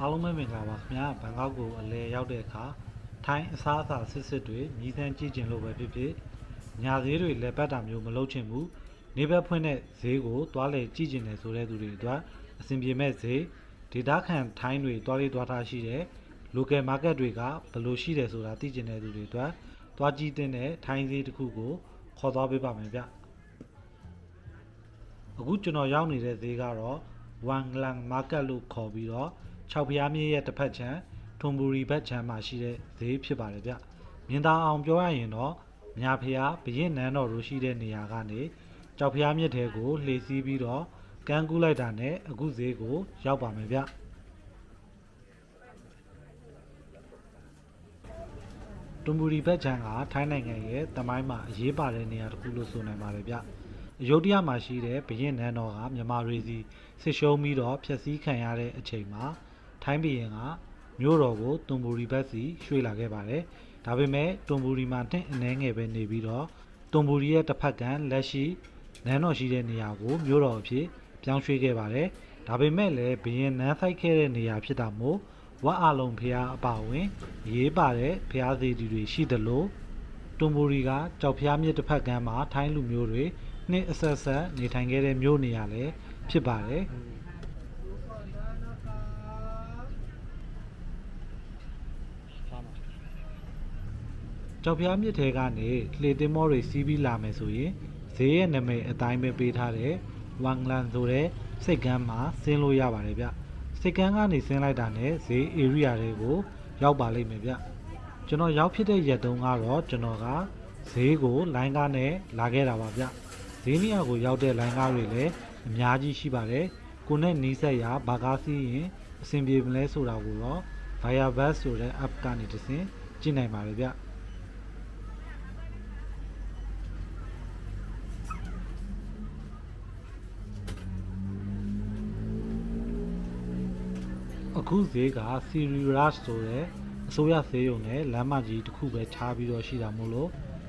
အားလုံးပဲမင်္ဂလာပါခင်ဗျာဘန်ကောက်ကိုအလဲရောက်တဲ့အခါထိုင်းအစားအစာစစ်စစ်တွေမြည်သန်းကြည့်ကျင်လို့ပဲဖြစ်ဖြစ်ညာဈေးတွေလက်ပတ်တာမျိုးမလုပ်ချင်ဘူးနေဘက်ဖွင့်တဲ့ဈေးကိုတွားလေကြည့်ကျင်တယ်ဆိုတဲ့သူတွေအတွက်အဆင်ပြေမဲ့ဈေးဒေတာခန်ထိုင်းတွေတွားလေးတွားထားရှိတဲ့ local market တွေကဘယ်လိုရှိတယ်ဆိုတာသိကျင်တဲ့သူတွေအတွက်တွားကြည့်တဲ့ထိုင်းဈေးတစ်ခုကိုခေါ်သွားပေးပါမယ်ဗျအခုကျွန်တော်ရောက်နေတဲ့ဈေးကတော့ဝမ်လန်မားကတ်လို့ခေါ်ပြီးတော့ ၆ဖျားမြစ်ရဲ့တစ်ဖက်ခြမ်းထွန်ဘူရီဘက်ခြမ်းမှာရှိတဲ့ဈေးဖြစ်ပါတယ်ဗျမြင်သာအောင်ပြောရရင်တော့မြာဖျားဘရင်နန်းတော်တို့ရှိတဲ့နေရာကနေကြောက်ဖျားမြစ်ထဲကိုလှေစီးပြီးတော့ကန်းကူးလိုက်တာနဲ့အခုဈေးကိုရောက်ပါမယ်ဗျတွန်ဘူရီဘက်ခြမ်းကထိုင်းနိုင်ငံရဲ့တမိုင်းမှာအရေးပါတဲ့နေရာတစ်ခုလို့ဆိုနိုင်ပါတယ်ဗျအယုဒ္ဓယမှာရှိတဲ့ဘုရင်နန်းတော်ကမြန်မာရေစီစစ်ရှုံးပြီးတော့ဖျက်ဆီးခံရတဲ့အချိန်မှာ ထိုင်းဘုရင်ကမြို့တော်ကိုတွန်ဘူရီဘက်စီရွှေ့လာခဲ့ပါတယ်။ဒါပေမဲ့တွန်ဘူရီမှာတင့်အနှဲငယ်ပဲနေပြီးတော့တွန်ဘူရီရဲ့တစ်ဖက်ကမ်းလက်ရှိနန်းတော်ရှိတဲ့နေရာကိုမြို့တော်အဖြစ်ပြောင်းရွှေ့ခဲ့ပါတယ်။ဒါပေမဲ့လည်းဘုရင်နန်းဆိုင်ခဲ့တဲ့နေရာဖြစ်တာမို့ဝတ်အလုံးဖျားအပါအဝင်အရေးပါတဲ့ဖျားစီတီတွေရှိသလိုတွန်ဘူရီကကြောက်ဖျားမြစ်တစ်ဖက်ကမ်းမှာထိုင်းလူမျိုးတွေနှစ်အဆက်ဆက်နေထိုင်ခဲ့တဲ့မြို့နေရာလည်းဖြစ်ပါတယ် ကြောက်ဖျားမြစ်ထဲကနေလှေတင်မောတွေစီးပြီးလာမယ်ဆိုရင်ဈေးရဲ့နာမည်အတိုင်းပဲပေးထားတဲ့ဝမ်လန်ဆိုတဲ့စိတ်ကမ်းမှာဆင်းလို့ရပါတယ်ဗျစိတ်ကမ်းကနေဆင်းလိုက်တာနဲ့ဈေး area တွေကိုရောက်ပါလိမ့်မယ်ဗျကျွန်တော်ရောက်ဖြစ်တဲ့ရက်တုန်းကတော့ကျွန်တော်ကဈေးကိုလိုင်းကားနဲ့လာခဲ့တာပါဗျဈေးနေရာကိုရောက်တဲ့လိုင်းကားတွေလည်းအများကြီးရှိပါတယ်ကိုနဲ့နီးစက်ရဘာကားစီးရင်အဆင်ပြေမလဲဆိုတာကိုတော့ Viabus ဆိုတဲ့ app ကနေတစ်ဆင့်ကြည့်နိုင်ပါတယ်ဗျ အခုဈေးက Siri Rush ဆိုတဲ့အစိုးရဈေးရုံနဲ့လမ်းမကြီးတစ်ခုပဲခြားပြီးတော့ရှိတာမို့လို့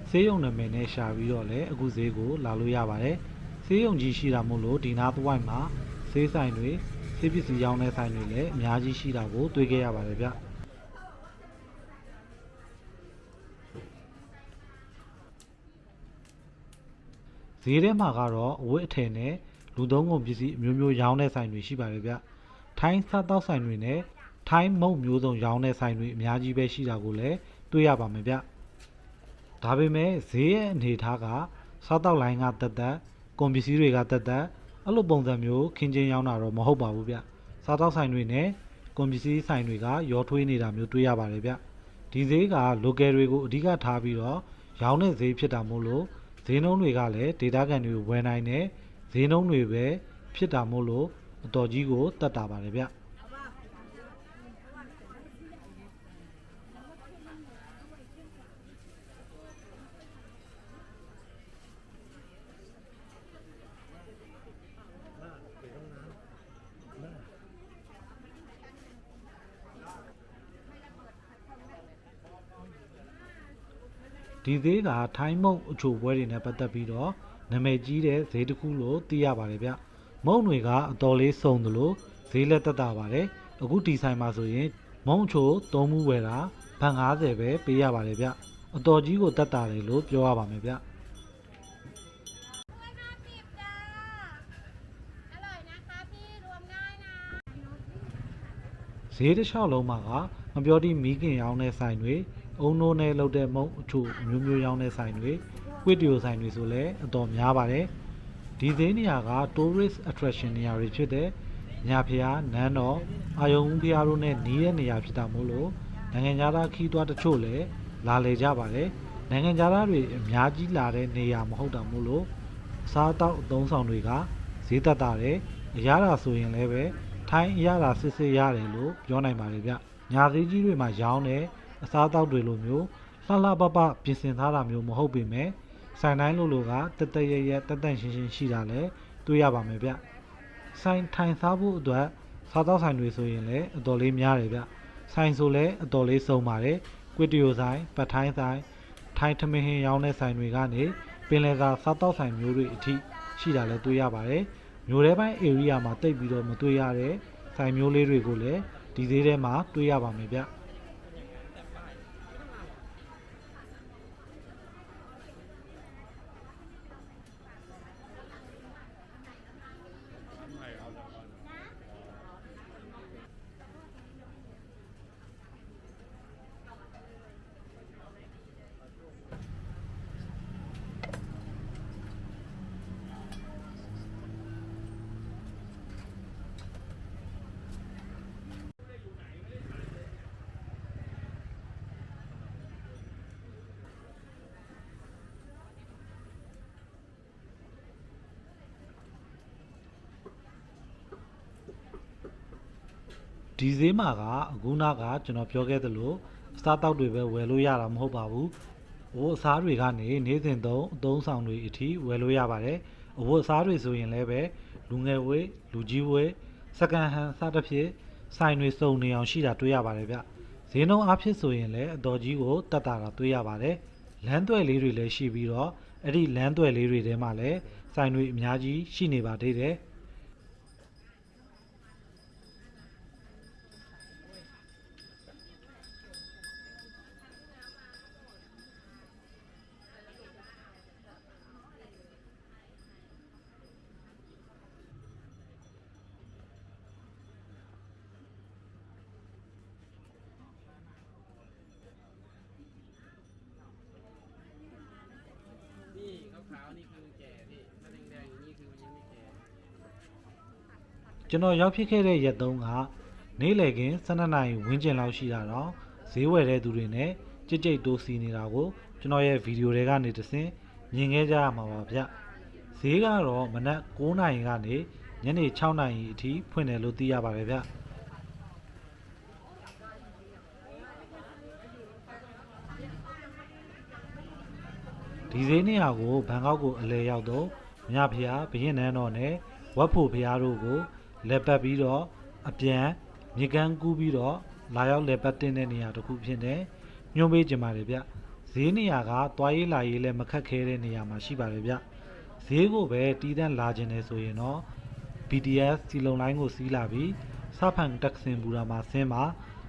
ဈေးရုံနာမည်နဲ့ရှာပြီးတော့လည်းအခုဈေးကိုလာလို့ရပါတယ်ဈေးရုံကြီးရှိတာမို့လို့ဒီနားတစ်ဝိုက်မှာဈေးဆိုင်တွေဈေးပစ္စည်းရောင်းတဲ့ဆိုင်တွေလည်းအများကြီးရှိတာကိုတွေ့ခဲ့ရပါတယ်ဗျဈေးထဲမှာကတော့အဝတ်အထည်နဲ့လူသုံးကုန်ပစ္စည်းအမျိုးမျိုးရောင်းတဲ့ဆိုင်တွေရှိပါတယ်ဗျ ထိုင်းစားတောက်ဆိုင်တွေနဲ့ထိုင်းမုတ်မျိုးစုံရောင်းတဲ့ဆိုင်တွေအများကြီးပဲရှိတာကိုလည်းတွေ့ရပါမယ်ဗျဒါပေမဲ့ဈေးရဲ့အနေအထားကစားတောက်လိုင်းကတက်တက်ကုန်ပစ္စည်းတွေကတက်တက်အဲ့လိုပုံစံမျိုးခင်းချင်းရောင်းတာတော့မဟုတ်ပါဘူးဗျစားတောက်ဆိုင်တွေနဲ့ကုန်ပစ္စည်းဆိုင်တွေကရောထွေးနေတာမျိုးတွေ့ရပါတယ်ဗျဒီဈေးက local တွေကိုအဓိကထားပြီးတော့ရောင်းတဲ့ဈေးဖြစ်တာမို့လို့ဈေးနှုန်းတွေကလည်းဒေတာကန်တွေကိုဝယ်နိုင်တဲ့ဈေးနှုန်းတွေပဲဖြစ်တာမို့လို့ အတော်ကြီးကိုတက်တာပါတယ်ဗျဒီဈေးကထိုင်းမုတ်အချိုပွဲတွေနဲ့ပတ်သက်ပြီးတော့နာမည်ကြီးတဲ့ဈေးတစ်ခုလို့သိရပါတယ်ဗျ မုံတွေကအတော်လေးစုံသလိုဈေးလက်တက်တာပါတယ်အခုဒီဆိုင်မှာဆိုရင် မုံချိုသုံးမှုဝယ်တာဘတ်50ပဲပေးရပါတယ်ဗျအတော်ကြီးကိုတက်တာတယ်လို့ပြောရပါမယ်ဗျဈေးတစ်လျှောက်လုံးမှာကမပြောသည့်မိခင်ရောင်းတဲ့ဆိုင်တွေအုံနိုးနဲ့လုပ်တဲ့မုံအချို့မျိုးမျိုးရောင်းတဲ့ဆိုင်တွေကွစ်တီယိုဆိုင်တွေဆိုလည်းအတော်များပါတယ်။ ဒီဈေးနေရာက tourist attraction နေရာတွေဖြစ်တဲ့ညာဖျားနန်းတော်အာယုံဦးဖျားတို့နဲ့နီးတဲ့နေရာဖြစ်တာမို့လို့နိုင်ငံသားခီးသွွားတချို့လည်းလာလေကြပါတယ်နိုင်ငံသားတွေအများကြီးလာတဲ့နေရာမဟုတ်တာမို့လို့အစားအသောက်အသုံးဆောင်တွေကဈေးသက်သာတယ်အရသာဆိုရင်လည်းပဲထိုင်းအရသာစစ်စစ်ရတယ်လို့ပြောနိုင်ပါတယ်ဗျညာစည်းကြီးတွေမှာရောင်းတဲ့အစားအသောက်တွေလိုမျိုးလှလှပပပြင်ဆင်ထားတာမျိုးမဟုတ်ပေမဲ့ ဆိုင်တိုင်းလိုလိုကတက်တက်ရရတက်တက်ရှင်းရှင်းရှိတာလည်းတွေ့ရပါမယ်ဗျဆိုင်ထိုင်စားဖို့အတွက်စားသောက်ဆိုင်တွေဆိုရင်လည်းအတော်လေးများတယ်ဗျဆိုင်ဆိုလည်းအတော်လေးစုံပါတယ်ကွစ်တီယိုဆိုင်ပတ်ထိုင်းဆိုင်ထိုင်းထမင်းဟင်းရောင်းတဲ့ဆိုင်တွေကနေပင်လယ်စာစားသောက်ဆိုင်မျိုးတွေအထိရှိတာလည်းတွေ့ရပါတယ်မျိုးထဲပိုင်း area မှာတိတ်ပြီးတော့မတွေ့ရတဲ့ဆိုင်မျိုးလေးတွေကိုလည်းဒီဈေးထဲမှာတွေ့ရပါမယ်ဗျ ဒီဈေးမှာကအခုနကကျွန်တော်ပြောခဲ့သလိုအစားတောက်တွေပဲဝယ်လို့ရတာမဟုတ်ပါဘူးအဝတ်အစားတွေကနေနေ့စဉ်သုံးအသုံးဆောင်တွေအထိဝယ်လို့ရပါတယ်အဝတ်အစားတွေဆိုရင်လည်းပဲလူငယ်ဝေးလူကြီးဝေးစကန်ဟန်စသဖြင့်ဆိုင်တွေစုံနေအောင်ရှိတာတွေ့ရပါတယ်ဗျဈေးနှုန်းအဖြစ်ဆိုရင်လည်းအတော်ကြီးကိုတက်တာတာတွေ့ရပါတယ်လမ်းသွဲလေးတွေလည်းရှိပြီးတော့အဲ့ဒီလမ်းသွဲလေးတွေထဲမှာလည်းဆိုင်တွေအများကြီးရှိနေပါသေးတယ် ကျွန်တော်ရောက်ဖြစ်ခဲ့တဲ့ရက်သုံးကနေ့လည်ခင်း12နာရီဝန်းကျင်လောက်ရှိတာတော့ဈေးဝယ်တဲ့သူတွေနဲ့ကြိတ်ကြိတ်တိုးစီနေတာကိုကျွန်တော်ရဲ့ဗီဒီယိုတွေကနေတဆင်မြင်ခဲ့ကြရမှာပါဗျဈေးကတော့မနက်9နာရီကနေညနေ6နာရီအထိဖွင့်တယ်လို့သိရပါတယ်ဗျဒီဈေးနေရာကိုဘန်ကောက်ကိုအလဲရောက်တော့မြဖျားဘရင်နန်းတော်နဲ့ဝက်ဖို့ဖျားတို့ကို လက်ပတ်ပြီးတော့အပြန်မြေကမ်းကူးပြီးတော့လာရောက်လက်ပတ်တင်တဲ့နေရာတစ်ခုဖြစ်နေညွှန်ပေးကြပါတယ်ဗျဈေးနေရာကသွားရေးလာရေးလည်းမခက်ခဲတဲ့နေရာမှာရှိပါတယ်ဗျဈေးကိုပဲတီးတန့်လာခြင်းနဲ့ဆိုရင်တော့ BTS စီလုံလိုင်းကိုစီးလာပြီးစဖန်တက်ဆင်ဘူရာမှာဆင်းမှာ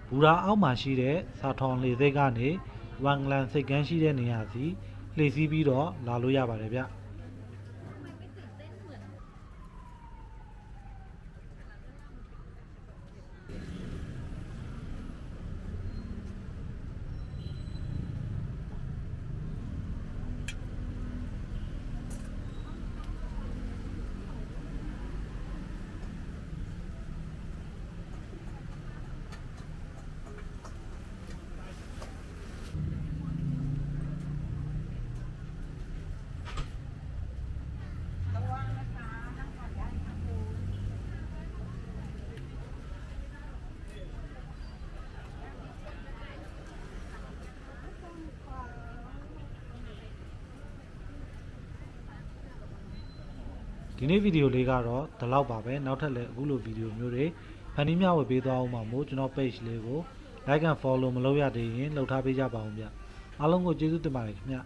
ဘူရာအောက်မှာရှိတဲ့စာထောင်လေစိတ်ကနေဝမ်ဂလန်စိတ်ကန်းရှိတဲ့နေရာစီလှည့်စည်းပြီးတော့လာလို့ရပါတယ်ဗျ ဒီနေ့ဗီဒီယိုလေးကတော့ဒီလောက်ပါပဲနောက်ထပ်လည်းအခုလိုဗီဒီယိုမျိုးတွေဖန်တီးမျှဝေပေးသွားအောင်ပါမို့ကျွန်တော် page လေးကို like and follow မလုပ်ရသေးရင်လှုပ်ထားပေးကြပါအောင်ဗျအားလုံးကိုကျေးဇူးတင်ပါတယ်ခင်ဗျ